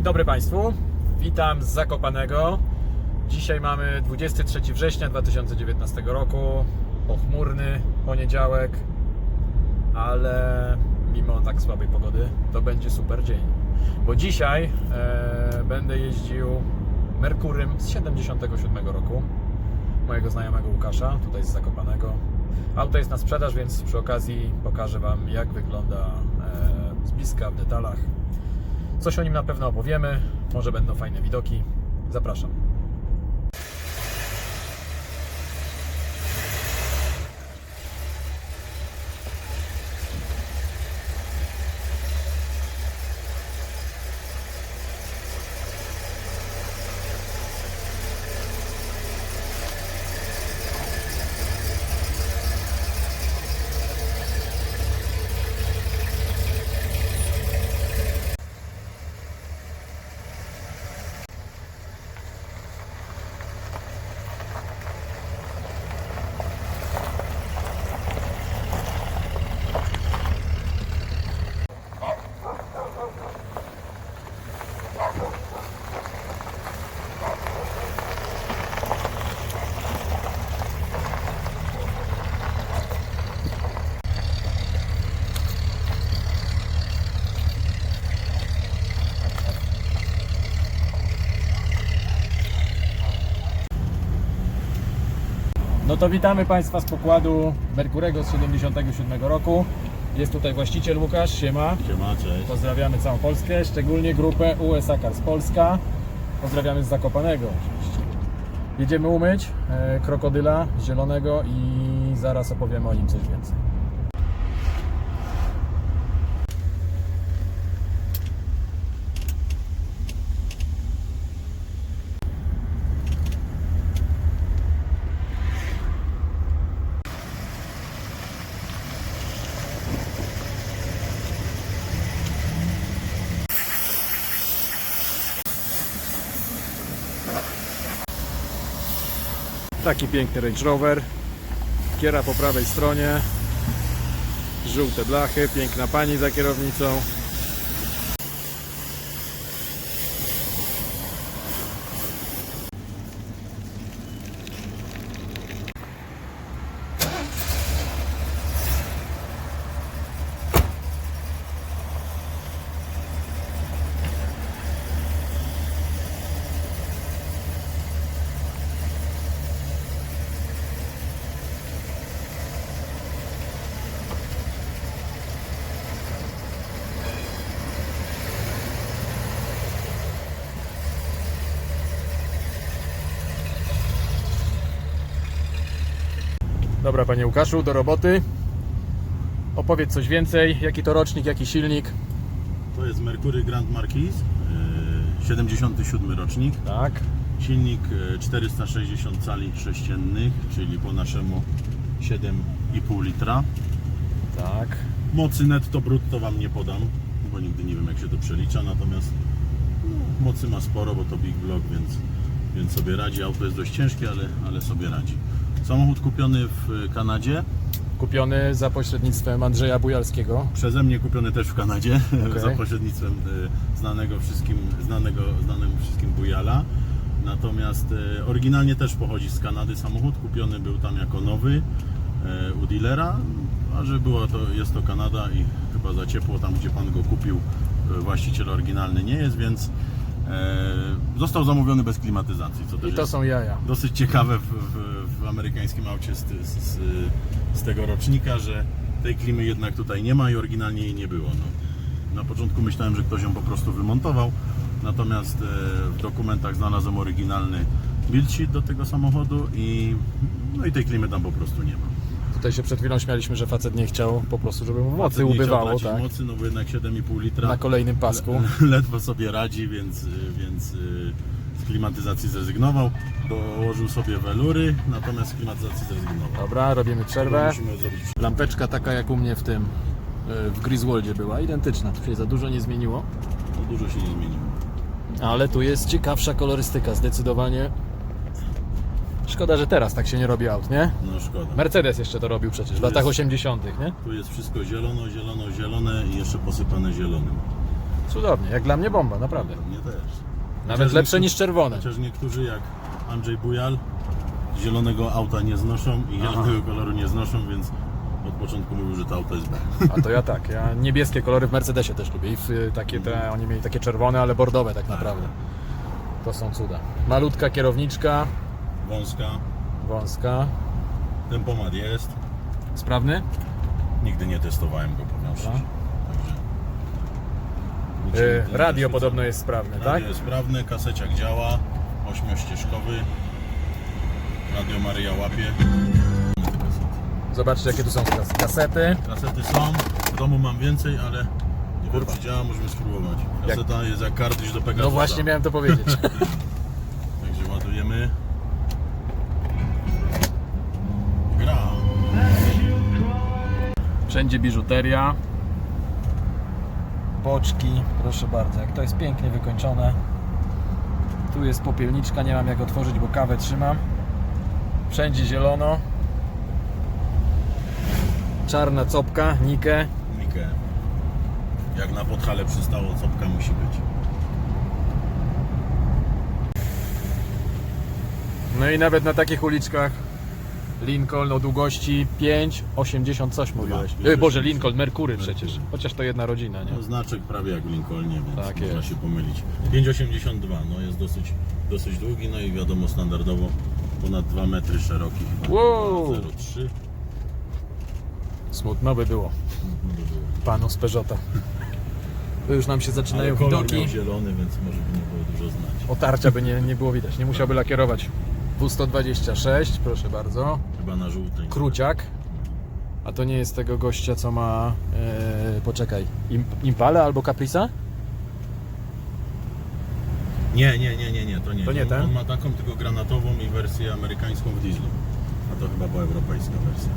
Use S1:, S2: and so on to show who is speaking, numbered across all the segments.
S1: Dzień dobry Państwu, witam z Zakopanego. Dzisiaj mamy 23 września 2019 roku, pochmurny poniedziałek, ale mimo tak słabej pogody to będzie super dzień. Bo dzisiaj e, będę jeździł Merkurym z 77 roku mojego znajomego Łukasza, tutaj z Zakopanego. Auto jest na sprzedaż, więc przy okazji pokażę Wam jak wygląda e, z bliska, w detalach. Coś o nim na pewno opowiemy, może będą fajne widoki. Zapraszam. No to witamy Państwa z pokładu Merkurego z 77 roku. Jest tutaj właściciel Łukasz, siema.
S2: Siema, cześć.
S1: Pozdrawiamy całą Polskę, szczególnie grupę USA Cars Polska. Pozdrawiamy z Zakopanego. Jedziemy umyć e, krokodyla zielonego i zaraz opowiemy o nim coś więcej. Taki piękny Range Rover. Kiera po prawej stronie. Żółte blachy, piękna pani za kierownicą. Dobra, panie Łukaszu, do roboty. Opowiedz coś więcej. Jaki to rocznik, jaki silnik?
S2: To jest Mercury Grand Marquis, e, 77 rocznik.
S1: Tak.
S2: Silnik e, 460 cali sześciennych, czyli po naszemu 7,5 litra.
S1: Tak.
S2: Mocy netto brutto Wam nie podam, bo nigdy nie wiem jak się to przelicza, natomiast no, mocy ma sporo, bo to Big Block, więc, więc sobie radzi. Auto jest dość ciężkie, ale, ale sobie radzi. Samochód kupiony w Kanadzie,
S1: Kupiony za pośrednictwem Andrzeja Bujalskiego.
S2: Przeze mnie kupiony też w Kanadzie
S1: Okej.
S2: za pośrednictwem e, znanego wszystkim, znanego, znanemu wszystkim Bujala. Natomiast e, oryginalnie też pochodzi z Kanady samochód, kupiony był tam jako nowy e, u dealera, a że była to, jest to Kanada i chyba za ciepło tam gdzie pan go kupił właściciel oryginalny nie jest, więc został zamówiony bez klimatyzacji, co też
S1: I to są jaja.
S2: dosyć ciekawe w, w, w amerykańskim aucie z, z, z, tego rocznika, że tej klimy jednak tutaj nie ma i oryginalnie jej nie było. No, na początku myślałem, że ktoś ją po prostu wymontował, natomiast e, w dokumentach znalazłem oryginalny build sheet do tego samochodu i, no i tej klimy tam po prostu nie ma.
S1: Tutaj się przed chwilą śmialiśmy, że facet nie chciał po prostu, żeby mu mocy
S2: nie chciał
S1: ubywało,
S2: tracić
S1: tak?
S2: mocy, no bo jednak 7,5 litra
S1: Na kolejnym pasku.
S2: le- ledwo sobie radzi, więc, więc y, z klimatyzacji zrezygnował, dołożył sobie welury, natomiast z klimatyzacji zrezygnował.
S1: Dobra, robimy przerwę. Lampeczka taka jak u mnie w tym, y, w Griswoldzie była, identyczna. Tu się za dużo nie zmieniło.
S2: To dużo się nie zmieniło.
S1: Ale tu jest ciekawsza kolorystyka, zdecydowanie. Szkoda, że teraz tak się nie robi aut, nie?
S2: No szkoda.
S1: Mercedes jeszcze to robił przecież w latach
S2: jest-
S1: 80., nie?
S2: Tu jest wszystko zielono, zielono, zielone i jeszcze posypane zielonym.
S1: Cudownie, jak dla mnie bomba, naprawdę.
S2: Mnie też.
S1: Nawet
S2: Chociaż
S1: lepsze niż czerwone.
S2: Chociaż niektórzy jak Andrzej Bujal zielonego auta nie znoszą i zielonego koloru nie znoszą, więc od początku mówił, że to auto jest B.
S1: A to ja tak, ja niebieskie kolory w Mercedesie też lubię i y, takie te, oni mieli takie czerwone, ale bordowe tak naprawdę. To są cuda. Malutka kierowniczka,
S2: Wąska,
S1: wąska,
S2: tempomat jest.
S1: sprawny.
S2: Nigdy nie testowałem go, powiem szczerze. Także...
S1: Y,
S2: Ten
S1: radio podobno
S2: jest-
S1: sprawne, tak?
S2: Radio jest sprawne, kaseciak działa, ośmiościeżkowy. Radio Maryja łapie.
S1: Zobaczcie jakie tu są kas- kasety.
S2: Kasety są, w domu mam więcej, ale nie wiem czy działa, możemy spróbować. Kaseta jest jak kartridż do Pegasusa.
S1: No właśnie miałem to powiedzieć. Wszędzie biżuteria. Boczki, proszę bardzo, jak to jest pięknie wykończone. Tu jest popielniczka, nie mam jak otworzyć, bo kawę trzymam. Wszędzie zielono. Czarna copka, Nike.
S2: Mikę. Jak na podhale przystało, copka musi być.
S1: No i nawet na takich uliczkach Lincoln o długości 5,80 coś mówiłeś.
S2: Dwa,
S1: E, Boże,
S2: 5,80.
S1: Lincoln, Merkury przecież. Chociaż to jedna rodzina, nie?
S2: No, znaczek prawie jak w Lincolnie, więc
S1: Tak
S2: można
S1: jest.
S2: się pomylić. 5,82 no jest dosyć, dosyć długi, no i wiadomo standardowo ponad 2 metry szeroki chyba.
S1: Wow.
S2: 0,3.
S1: Smutno by było panu z Peugeota. To już nam się
S2: Ale
S1: zaczynają
S2: kolor
S1: widoki.
S2: miał zielony, więc może by nie było dużo znać.
S1: Otarcia by nie, nie było widać. Nie musiałby lakierować. W126, proszę bardzo.
S2: Chyba na żółtej.
S1: Kruciak. A to nie jest tego gościa, co ma. E, poczekaj. Im, Impale albo Caprica?
S2: Nie, nie, nie, nie, nie, to nie.
S1: To nie
S2: on,
S1: ten?
S2: on ma taką tylko granatową i wersję amerykańską w dieslu. A to chyba była europejska wersja.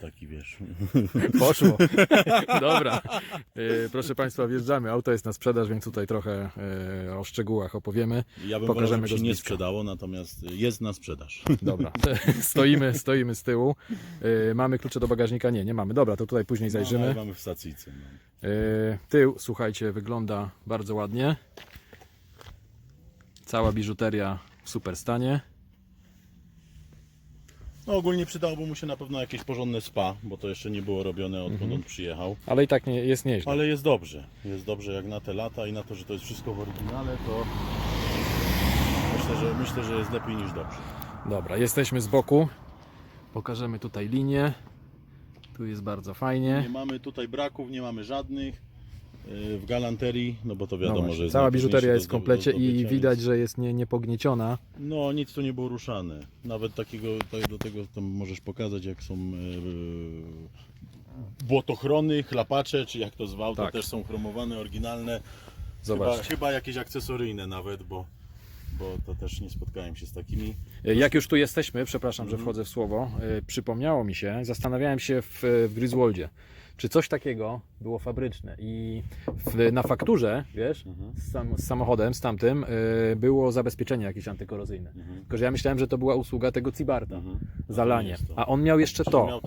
S2: Taki wiesz.
S1: Poszło. Dobra. E, proszę Państwa, wjeżdżamy. Auto jest na sprzedaż, więc tutaj trochę e, o szczegółach opowiemy.
S2: Ja bym
S1: Pokażemy go
S2: się nie sprzedało, natomiast jest na sprzedaż.
S1: Dobra. Stoimy, stoimy z tyłu. E, mamy klucze do bagażnika? Nie, nie mamy. Dobra, to tutaj później zajrzymy.
S2: No, mamy w stacyjce. No.
S1: Tył, słuchajcie, wygląda bardzo ładnie. Cała biżuteria w super stanie.
S2: No ogólnie przydałoby mu się na pewno jakieś porządne spa, bo to jeszcze nie było robione odkąd
S1: Mhm.
S2: on przyjechał.
S1: Ale i tak nie, jest nieźle.
S2: Ale jest dobrze. Jest dobrze jak na te lata i na to, że to jest wszystko w oryginale, to myślę, że, myślę, że jest lepiej niż dobrze.
S1: Dobra, jesteśmy z boku. Pokażemy tutaj linię. Tu jest bardzo fajnie.
S2: Nie mamy tutaj braków, nie mamy żadnych w galanterii, no bo to
S1: No
S2: wiadomo,
S1: właśnie,
S2: że jest
S1: cała biżuteria jest w komplecie
S2: do
S1: i widać, że jest nie, niepognieciona.
S2: No nic tu nie było ruszane. Nawet takiego, to- do tego tam możesz pokazać jak są yy, błotochrony, chlapacze, czy jak to zwał,
S1: Tak.
S2: to też są chromowane, oryginalne. Chyba,
S1: Zobaczcie.
S2: chyba jakieś akcesoryjne nawet, bo, bo to też nie spotkałem się z takimi.
S1: Jak już tu jesteśmy, przepraszam,
S2: Mhm.
S1: że wchodzę w słowo, y, przypomniało mi się, zastanawiałem się w, w Griswoldzie, czy coś takiego było fabryczne i w, na fakturze, wiesz,
S2: Mhm.
S1: z, sam, z samochodem, z tamtym, y, było zabezpieczenie jakieś antykorozyjne. Tylko, że ja myślałem, że to była usługa tego Cibarta,
S2: Mhm.
S1: zalanie, a on miał jeszcze
S2: Czyli
S1: to.
S2: miał.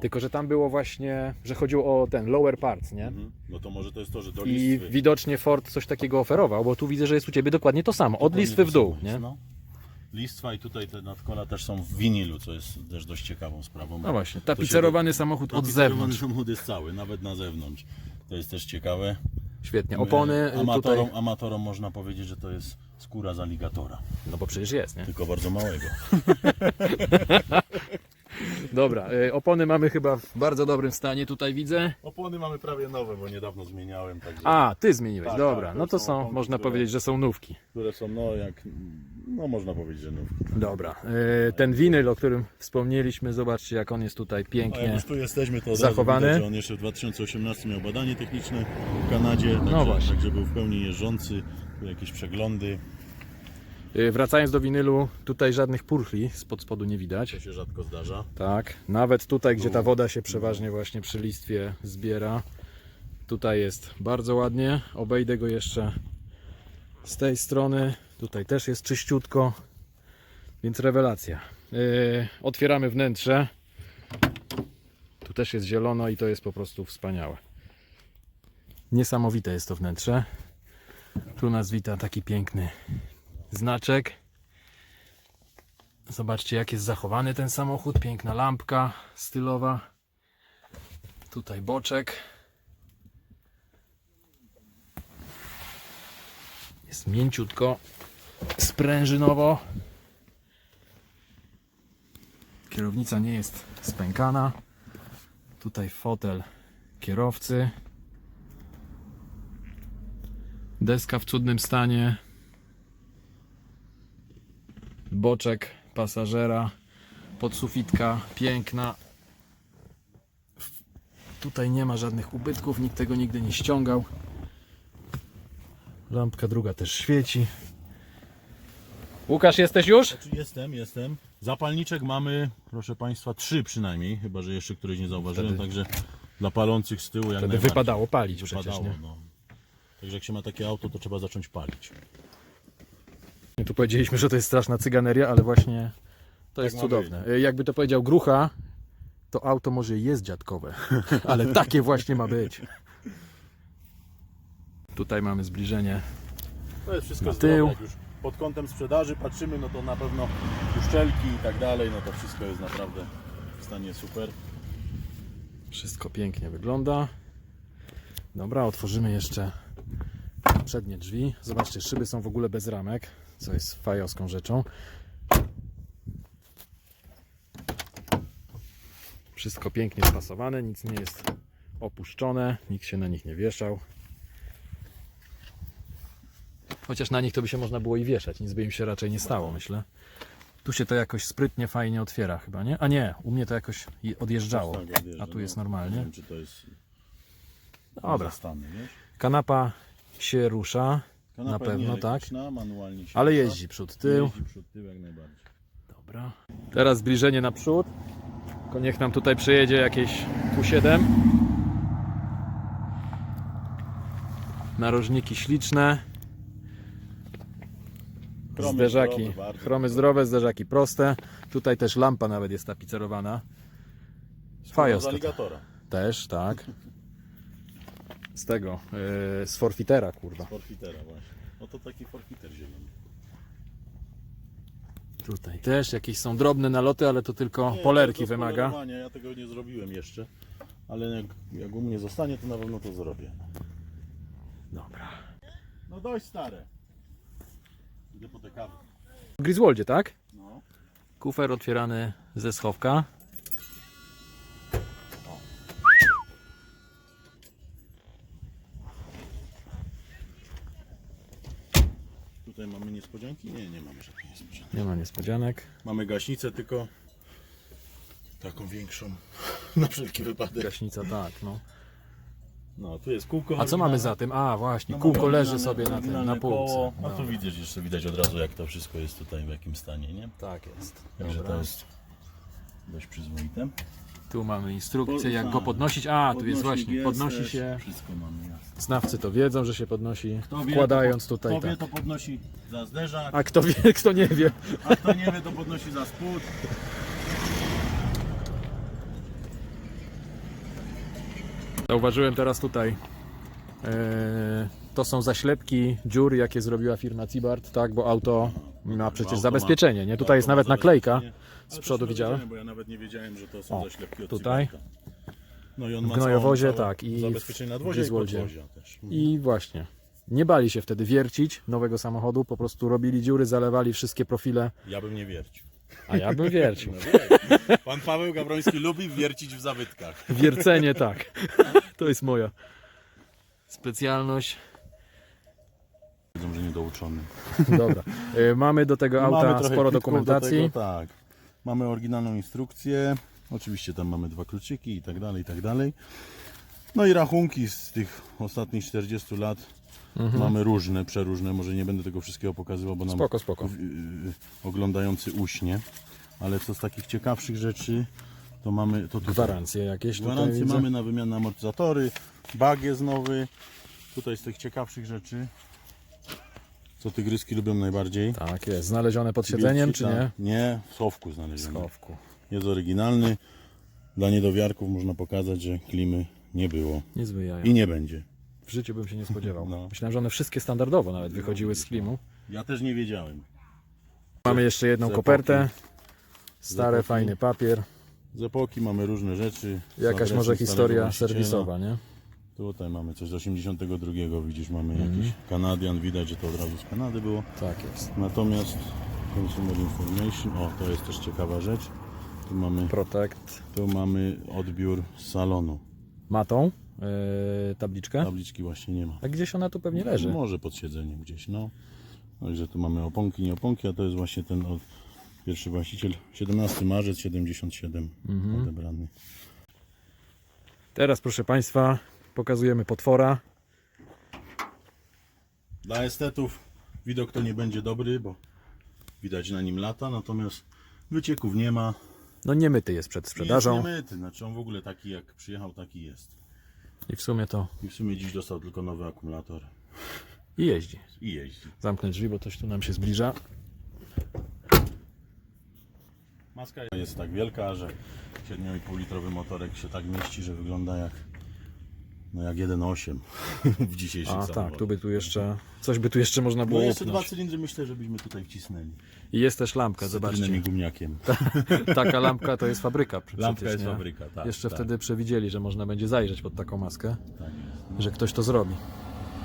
S1: Tylko, że tam było właśnie, że chodziło o ten lower parts, nie?
S2: Mhm. No to może to jest to, że do
S1: I
S2: listwy.
S1: widocznie Ford coś takiego oferował, bo tu widzę, że jest u Ciebie dokładnie to samo, od
S2: Dokładnie
S1: listwy w dół, nie?
S2: No. Listwa i tutaj te nadkola też są w winylu, co jest też dość ciekawą sprawą.
S1: No właśnie, tapicerowany samochód od
S2: Tapicerowany
S1: zewnątrz.
S2: samochód jest cały, nawet na zewnątrz. To jest też ciekawe.
S1: Świetnie. Opony y,
S2: amatorom,
S1: tutaj.
S2: amatorom można powiedzieć, że to jest skóra z aligatora,
S1: No bo przecież jest, nie?
S2: tylko bardzo małego.
S1: Dobra, y, opony mamy chyba w bardzo dobrym stanie, tutaj widzę.
S2: Opony mamy prawie nowe, bo niedawno zmieniałem, także
S1: A, ty zmieniłeś,
S2: Tak,
S1: dobra.
S2: tak,
S1: No
S2: to
S1: to
S2: są
S1: są,
S2: opony,
S1: można
S2: które-
S1: powiedzieć, że są nówki.
S2: które są no jak, no można powiedzieć, że nówki.
S1: Dobra, y, ten winyl, o którym wspomnieliśmy, zobaczcie jak on jest tutaj
S2: A jak
S1: pięknie.
S2: już tu jesteśmy, to od
S1: Zachowany.
S2: widać, że on jeszcze w 2018 miał badanie techniczne w Kanadzie, także,
S1: No właśnie.
S2: także był w pełni jeżdżący, były jakieś przeglądy,
S1: Y, Wracając do winylu, tutaj żadnych purchli spod spodu nie widać.
S2: to się rzadko zdarza.
S1: Tak, nawet tutaj, gdzie ta woda się przeważnie właśnie przy listwie zbiera. Tutaj jest bardzo ładnie. Obejdę go jeszcze Z tej strony tutaj też jest czyściutko, więc rewelacja. Yy, otwieramy wnętrze. Tu też jest zielono i to jest po prostu wspaniałe. Niesamowite jest to wnętrze. Tu nas wita taki piękny znaczek. Zobaczcie, jak jest zachowany ten samochód. Piękna lampka stylowa. Tutaj boczek. Jest mięciutko, sprężynowo. Kierownica nie jest spękana. Tutaj fotel kierowcy. Deska w cudnym stanie. Boczek pasażera. Podsufitka piękna. Tutaj nie ma żadnych ubytków, nikt tego nigdy nie ściągał. Lampka druga też świeci. Łukasz, jesteś już?
S2: Jestem, jestem. Zapalniczek mamy, proszę Państwa, trzy przynajmniej, chyba że jeszcze któryś nie zauważyłem,
S1: Wtedy-
S2: także dla palących z tyłu jak
S1: Wtedy
S2: najbardziej.
S1: wypadało palić przecież, nie?
S2: no. Także jak się ma takie auto, to trzeba zacząć palić.
S1: My tu powiedzieliśmy, że to jest straszna cyganeria, ale właśnie to jest
S2: ma
S1: cudowne. Y, Jakby to powiedział Grucha, to auto może jest dziadkowe, ale takie właśnie ma być. Tutaj mamy zbliżenie.
S2: To jest wszystko
S1: Na
S2: zdrowe,
S1: tył.
S2: jak już pod kątem sprzedaży patrzymy, no to na pewno uszczelki i tak dalej, no to wszystko jest naprawdę w stanie super.
S1: Wszystko pięknie wygląda. Dobra, otworzymy jeszcze przednie drzwi. Zobaczcie, szyby są w ogóle bez ramek, co jest fajowską rzeczą. Wszystko pięknie spasowane, nic nie jest opuszczone, nikt się na nich nie wieszał. Chociaż na nich to by się można było i wieszać, nic by im się raczej nie stało, myślę. Tu się to jakoś sprytnie, fajnie otwiera chyba, nie? A nie, u mnie to jakoś je- odjeżdżało,
S2: odjeżdża,
S1: a tu jest
S2: no. Nie
S1: normalnie.
S2: czy to jest
S1: Dobra, kanapa się rusza, na pewno tak, ale jeździ przód, tył.
S2: Jeździ przód, tył jak najbardziej.
S1: Dobra. Teraz zbliżenie na przód. Tylko niech nam tutaj przyjedzie jakieś Q7. Narożniki śliczne.
S2: Chromy
S1: zderzaki,
S2: zdrowe, bardzo
S1: chromy zdrowe, zderzaki proste. Tutaj też lampa nawet jest tapicerowana.
S2: Z
S1: Fajowska.
S2: aligatora.
S1: Też, tak. Z tego, yy, z forfitera, kurwa.
S2: Forfitera właśnie. No to taki forfiter zielony.
S1: Tutaj też jakieś są drobne naloty, ale to tylko
S2: Nie,
S1: polerki
S2: to
S1: wymaga.
S2: Ja tego nie zrobiłem jeszcze. Ale jak, jak u mnie zostanie, to na pewno to zrobię.
S1: Dobra.
S2: No dość stare.
S1: W Griswoldzie, tak?
S2: No.
S1: Kufer otwierany ze schowka.
S2: Tutaj mamy niespodzianki? Nie, nie mamy żadnej niespodzianki.
S1: Nie ma niespodzianek.
S2: Mamy gaśnicę tylko taką większą na wszelki wypadek.
S1: Gaśnica tak, no.
S2: No, tu jest kółko.
S1: A co mamy za tym? A właśnie,
S2: No,
S1: kółko
S2: mamy
S1: leży
S2: oryginalne-
S1: sobie na tym,
S2: oryginalne
S1: na półce.
S2: A tu
S1: Dobra.
S2: widzisz, jeszcze widać od razu jak to wszystko jest tutaj w jakim stanie, nie?
S1: Tak jest.
S2: Także
S1: Dobra.
S2: to jest dość przyzwoite.
S1: Tu mamy instrukcję jak go podnosić. A, tu jest właśnie, podnosi się.
S2: Wszystko mamy jasne.
S1: Znawcy to wiedzą, że się podnosi, wkładając tutaj
S2: Kto wie,
S1: tak.
S2: to podnosi za zderzak,
S1: A kto wie, kto nie wie.
S2: a kto nie wie, to podnosi za spód.
S1: Zauważyłem teraz tutaj. e, to są zaślepki dziur, jakie zrobiła firma Cibart, tak, bo auto ma przecież
S2: Auto
S1: zabezpieczenie, nie? Tutaj jest nawet naklejka z
S2: Ale
S1: przodu widziałem.
S2: Bo ja nawet nie wiedziałem, że to są
S1: O,
S2: zaślepki od
S1: tutaj.
S2: Cibarta. No i on
S1: W
S2: ma
S1: gnojowozie,
S2: całą,
S1: tak, i
S2: zabezpieczenie
S1: w
S2: nadwozia i podwozia też.
S1: I właśnie. Nie bali się wtedy wiercić nowego samochodu, po prostu robili dziury, zalewali wszystkie profile,
S2: Ja bym nie wiercił.
S1: A ja bym wiercił.
S2: No. Pan Paweł Gawroński lubi wiercić w zabytkach.
S1: Wiercenie tak. To jest moja specjalność.
S2: Wiedzą, że niedouczony.
S1: Dobra. E, Mamy do tego auta
S2: Mamy trochę
S1: sporo
S2: kwitków
S1: dokumentacji.
S2: Do tego, tak. Mamy oryginalną instrukcję. Oczywiście tam mamy dwa kluczyki i tak dalej, i tak dalej. No i rachunki z tych ostatnich 40 lat.
S1: Mhm.
S2: Mamy różne, przeróżne. Może nie będę tego wszystkiego pokazywał, bo nam
S1: Spoko, spoko.
S2: w- oglądający uśnie. Ale co z takich ciekawszych rzeczy, to mamy to tutaj.
S1: Gwarancje jakieś
S2: Gwarancje mamy na wymianę amortyzatory, bag jest nowy. Tutaj z tych ciekawszych rzeczy Co tygryski lubią najbardziej?
S1: Tak jest. Znalezione pod siedzeniem, czy nie?
S2: Nie, w schowku
S1: W
S2: znalezione.
S1: schowku.
S2: Jest oryginalny. Dla niedowiarków można pokazać, że klimy nie było
S1: jaja.
S2: i nie będzie.
S1: W życiu bym się nie spodziewał.
S2: No.
S1: Myślałem, że one wszystkie standardowo nawet wychodziły z klimu.
S2: Ja też nie wiedziałem.
S1: Mamy jeszcze jedną
S2: Z
S1: kopertę. Stary,
S2: epoki.
S1: fajny papier.
S2: Z epoki mamy różne rzeczy.
S1: Jakaś może historia
S2: starego właściciela.
S1: serwisowa, nie?
S2: Tutaj mamy coś z 82, widzisz, mamy
S1: Mhm.
S2: jakiś Kanadian, widać, że to od razu z Kanady było.
S1: Tak jest.
S2: Natomiast Consumer Information, o to jest też ciekawa rzecz. Tu mamy,
S1: Protect.
S2: tu mamy odbiór z salonu.
S1: Ma tą yy, tabliczkę.
S2: Tabliczki właśnie nie ma.
S1: A gdzieś ona tu pewnie leży.
S2: Może pod siedzeniem gdzieś, no. Także tu mamy oponki, nie oponki, a to jest właśnie ten od, pierwszy właściciel, 17 marzec 77
S1: Mhm.
S2: odebrany.
S1: Teraz, proszę Państwa, pokazujemy potwora.
S2: Dla estetów widok to nie będzie dobry, bo widać na nim lata, natomiast wycieków nie ma.
S1: No nie myty jest przed sprzedażą.
S2: Jest niemyty, znaczy on w ogóle taki jak przyjechał, taki jest.
S1: I w sumie to
S2: I w sumie dziś dostał tylko nowy akumulator
S1: i jeździ.
S2: i jeździ.
S1: Zamknę drzwi, bo coś tu nam się zbliża.
S2: Maska jest tak wielka, że 7,5 litrowy motorek się tak mieści, że wygląda jak no jak 1,8 w dzisiejszych
S1: A tak, tu by tu jeszcze, coś by tu jeszcze można
S2: No
S1: było
S2: jeszcze dwa cylindry myślę, żebyśmy tutaj wcisnęli.
S1: I jest też lampka,
S2: Z
S1: zobaczcie.
S2: gumniakiem.
S1: Taka lampka to jest fabryka przecież,
S2: Lampka jest
S1: nie?
S2: fabryka, tak.
S1: Jeszcze
S2: tak,
S1: wtedy przewidzieli, że można będzie zajrzeć pod taką maskę,
S2: Tak jest.
S1: że ktoś to zrobi.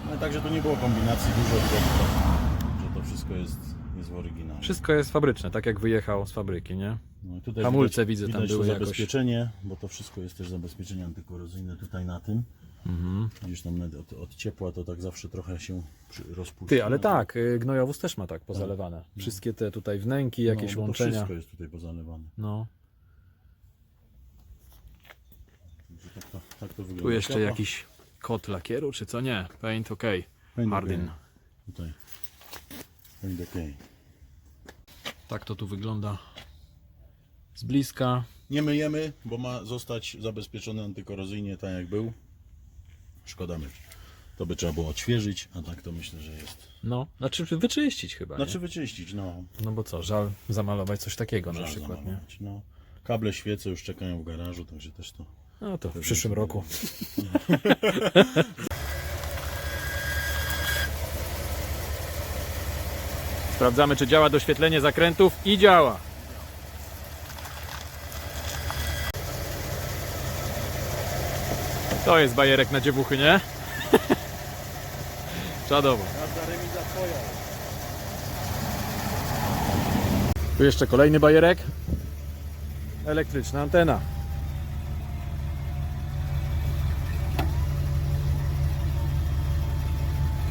S2: No i także to nie było kombinacji dużo, tylko to, że to wszystko jest, jest w oryginale.
S1: Wszystko jest fabryczne, tak jak wyjechał z fabryki, nie?
S2: No i tutaj
S1: Hamulce widzę, tam
S2: widać
S1: były jakoś-
S2: zabezpieczenie, bo to wszystko jest też zabezpieczenie antykorozyjne tutaj na tym.
S1: Mhm.
S2: Widzisz tam nawet od, od ciepła to tak zawsze trochę się przy- rozpuszcza.
S1: Ty, ale tak, y, gnojowóz też ma tak pozalewane. Wszystkie te tutaj wnęki,
S2: No,
S1: jakieś
S2: bo to
S1: łączenia.
S2: wszystko jest tutaj pozalewane.
S1: No,
S2: Także Tak to, tak to wygląda.
S1: tu jeszcze jakiś kod lakieru, czy co? Nie, paint ok.
S2: Paint
S1: Hardin.
S2: Tutaj. Paint ok.
S1: Tak to tu wygląda z bliska.
S2: Nie myjemy, bo ma zostać zabezpieczony antykorozyjnie tak jak był. Szkoda myć. To by trzeba było odświeżyć, a tak to myślę, że jest.
S1: No, znaczy wyczyścić chyba.
S2: Znaczy
S1: nie?
S2: wyczyścić, no.
S1: No bo co, żal zamalować coś takiego na
S2: Żal
S1: przykład, nie?
S2: zamalować, No. Kable świece już czekają w garażu, także też to.
S1: No to w przyszłym roku. Sprawdzamy, czy działa doświetlenie zakrętów i działa. To jest bajerek na dziewuchy, nie? Czadowo. Tu jeszcze kolejny bajerek. Elektryczna antena.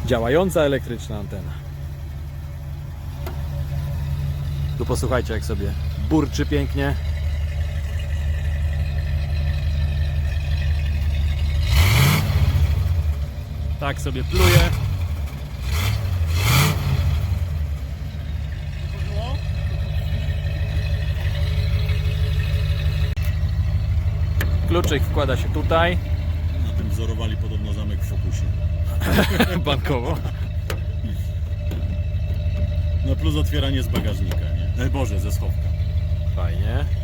S1: Działająca elektryczna antena. Tu posłuchajcie jak sobie burczy pięknie. Tak sobie pluje. Kluczyk wkłada się tutaj,
S2: Na tym wzorowali podobno zamek w Fokusie.
S1: bankowo.
S2: No plus otwieranie z bagażnika, nie? Boże, ze schowka.
S1: Fajnie.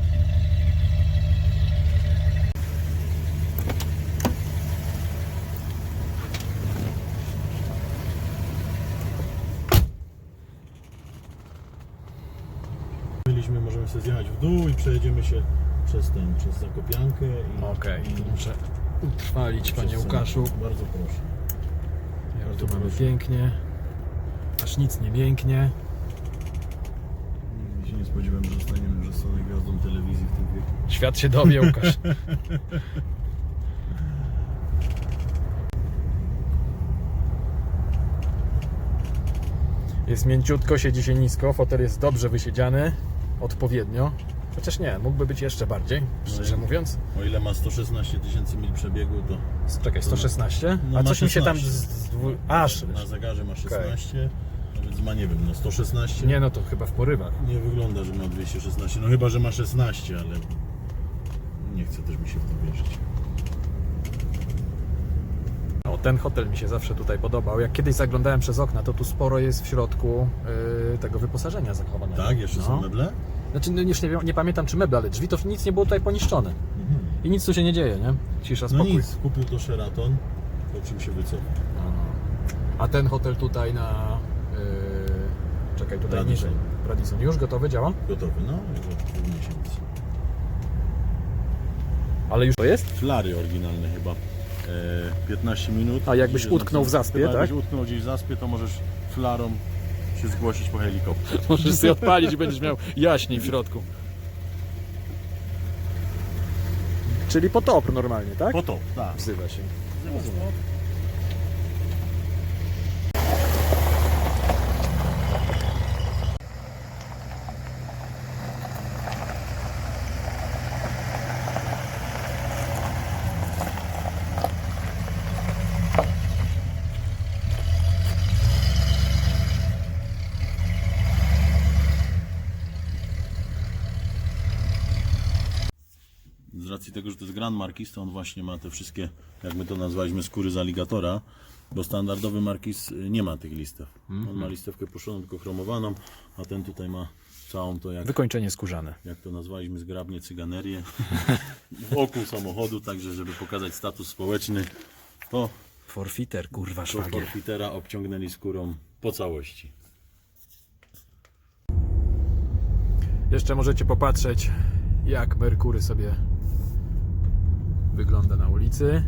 S2: Możemy sobie zjechać w dół i przejedziemy się przez ten, przez Zakopiankę i...
S1: Okej,
S2: i
S1: muszę utrwalić panie Łukaszu.
S2: Bardzo proszę.
S1: Jak
S2: Bardzo
S1: tu mamy pięknie. Aż nic nie mięknie.
S2: Nigdy się nie spodziewałem, że zostaniemy że są gwiazdą telewizji w tym wieku.
S1: Świat się dowie, Łukasz. Jest mięciutko, siedzi się nisko, fotel jest dobrze wysiedziany, odpowiednio. Chociaż nie, mógłby być jeszcze bardziej, szczerze
S2: No.
S1: mówiąc.
S2: O ile ma 116 tysięcy mil przebiegu, to
S1: Czekaj, 116?
S2: No
S1: A coś mi się tam...
S2: 16.
S1: Z, aż,
S2: na zegarze ma 16, a więc ma, nie wiem, no 116.
S1: nie no to chyba w porywach.
S2: Nie wygląda, że ma 216. No chyba, że ma 16, ale nie chcę też mi się w to wierzyć.
S1: O, No ten hotel mi się zawsze tutaj podobał. Jak kiedyś zaglądałem przez okna, to tu sporo jest w środku yy, tego wyposażenia zachowanego.
S2: Tak, jeszcze
S1: no.
S2: są meble?
S1: Znaczy, no już nie, wiem- nie pamiętam czy meble, ale drzwi to nic nie było tutaj poniszczone. I nic tu się nie dzieje, nie? Cisza,
S2: No
S1: spokój.
S2: nic, kupił to Sheraton, po czym się wycofał.
S1: A ten hotel tutaj na... Yy, czekaj, tutaj
S2: Radisson.
S1: niżej. Radisson. Już gotowy, działa?
S2: Gotowy, no, jego w miesiąc.
S1: Ale już to jest?
S2: Flary oryginalne chyba. E, 15 minut.
S1: A jakbyś utknął w zaspie,
S2: chyba
S1: tak?
S2: Jakbyś utknął gdzieś w zaspie, to możesz flarą się zgłosić po helikopter.
S1: Możesz sobie odpalić i będziesz miał jaśniej w środku. Czyli potop normalnie, tak?
S2: Po to, tak.
S1: Wzywa się.
S2: Z racji tego, że to jest Grand Marquis, to on właśnie ma te wszystkie, jak my to nazwaliśmy, skóry z aligatora, bo standardowy Marquis nie ma tych listew. On ma listewkę puszoną, tylko chromowaną, a ten tutaj ma całą to, jak,
S1: Wykończenie skórzane.
S2: jak to nazwaliśmy, zgrabnie cyganerię wokół samochodu, także żeby pokazać status społeczny, to
S1: Forfiter, kurwa,
S2: to
S1: szwagier.
S2: forfitera obciągnęli skórą po całości.
S1: Jeszcze możecie popatrzeć, jak Merkury sobie wygląda na ulicy.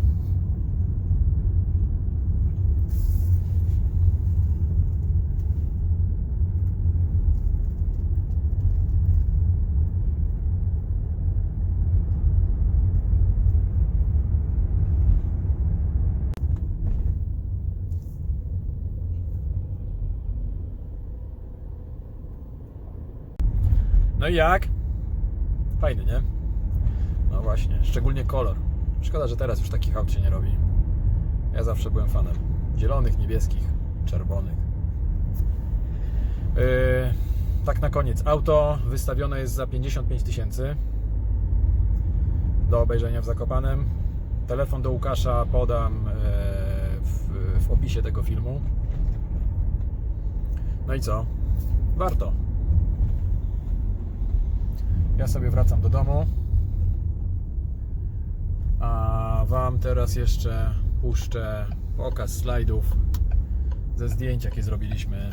S1: No i jak? Fajny, nie? No właśnie, szczególnie kolor. Szkoda, że teraz już takich aut się nie robi. Ja zawsze byłem fanem zielonych, niebieskich, czerwonych. Yy, tak na koniec. Auto wystawione jest za 55 tysięcy do obejrzenia w Zakopanem. Telefon do Łukasza podam yy, w, w opisie tego filmu. No i co? Warto. Ja sobie wracam do domu. A Wam teraz jeszcze puszczę pokaz slajdów ze zdjęć, jakie zrobiliśmy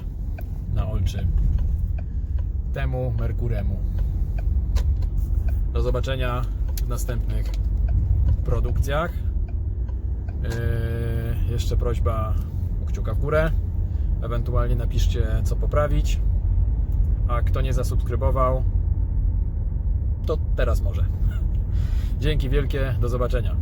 S1: na Olczy temu Merkuremu. Do zobaczenia w następnych produkcjach. Yy, jeszcze prośba o kciuka w górę. Ewentualnie napiszcie, co poprawić. A kto nie zasubskrybował, to teraz może. Dzięki wielkie, do zobaczenia.